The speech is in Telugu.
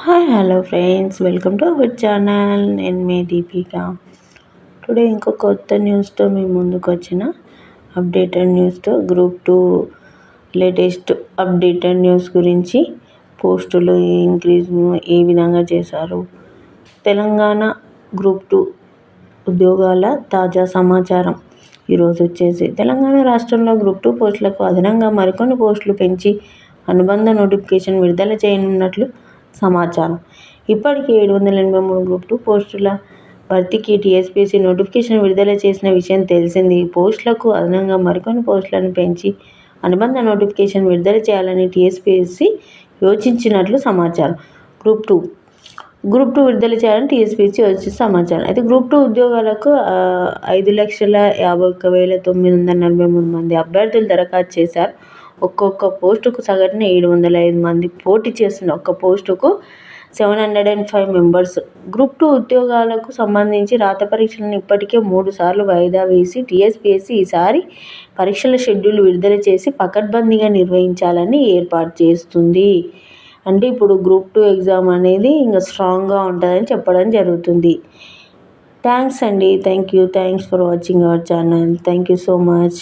Hi hello friends welcome to our channel నేను మీ దీపిక టుడే ఇంకో కొత్త న్యూస్తో మీ ముందుకు వచ్చిన updated న్యూస్తో group two latest updated news గురించి పోస్టులు ఇంక్రీజ్ ఏ విధంగా చేశారు తెలంగాణ గ్రూప్ టూ ఉద్యోగాల తాజా సమాచారం. ఈరోజు వచ్చేసి తెలంగాణ రాష్ట్రంలో గ్రూప్ టూ పోస్టులకు అదనంగా మరికొన్ని పోస్టులు పెంచి అనుబంధ నోటిఫికేషన్ విడుదల చేయనున్నట్లు సమాచారం. ఇప్పటికే ఏడు వందల ఎనభై మూడు గ్రూప్ టూ పోస్టుల భర్తీకి టీఎస్పీసీ నోటిఫికేషన్ విడుదల చేసిన విషయం తెలిసింది. ఈ పోస్టులకు అదనంగా మరికొన్ని పోస్టులను పెంచి అనుబంధ నోటిఫికేషన్ విడుదల చేయాలని టీఎస్పీసీ యోచించినట్లు సమాచారం. Group two. గ్రూప్ టూ విడుదల చేయాలని టీఎస్పీసీ వచ్చి సమాచారం. అయితే గ్రూప్ టూ ఉద్యోగాలకు ఐదు లక్షల యాభై ఒక్క వేల తొమ్మిది వందల నలభై మూడు మంది అభ్యర్థులు దరఖాస్తు చేశారు. ఒక్కొక్క పోస్టుకు సగటున ఏడు వందల ఐదు మంది పోటీ చేస్తున్న ఒక్క పోస్టుకు seven hundred and five members. Group two ఉద్యోగాలకు సంబంధించి రాత పరీక్షలను ఇప్పటికే మూడు సార్లు వాయిదా వేసి టీఎస్పీఎస్సీ ఈసారి పరీక్షల షెడ్యూల్ విడుదల చేసి పకడ్బందీగా నిర్వహించాలని ఏర్పాటు చేస్తుంది. అంటే ఇప్పుడు గ్రూప్ టూ ఎగ్జామ్ అనేది ఇంకా స్ట్రాంగ్గా ఉంటుందని చెప్పడం జరుగుతుంది. థ్యాంక్స్ అండి. Thank you. Thanks for watching our channel. Thank you so much.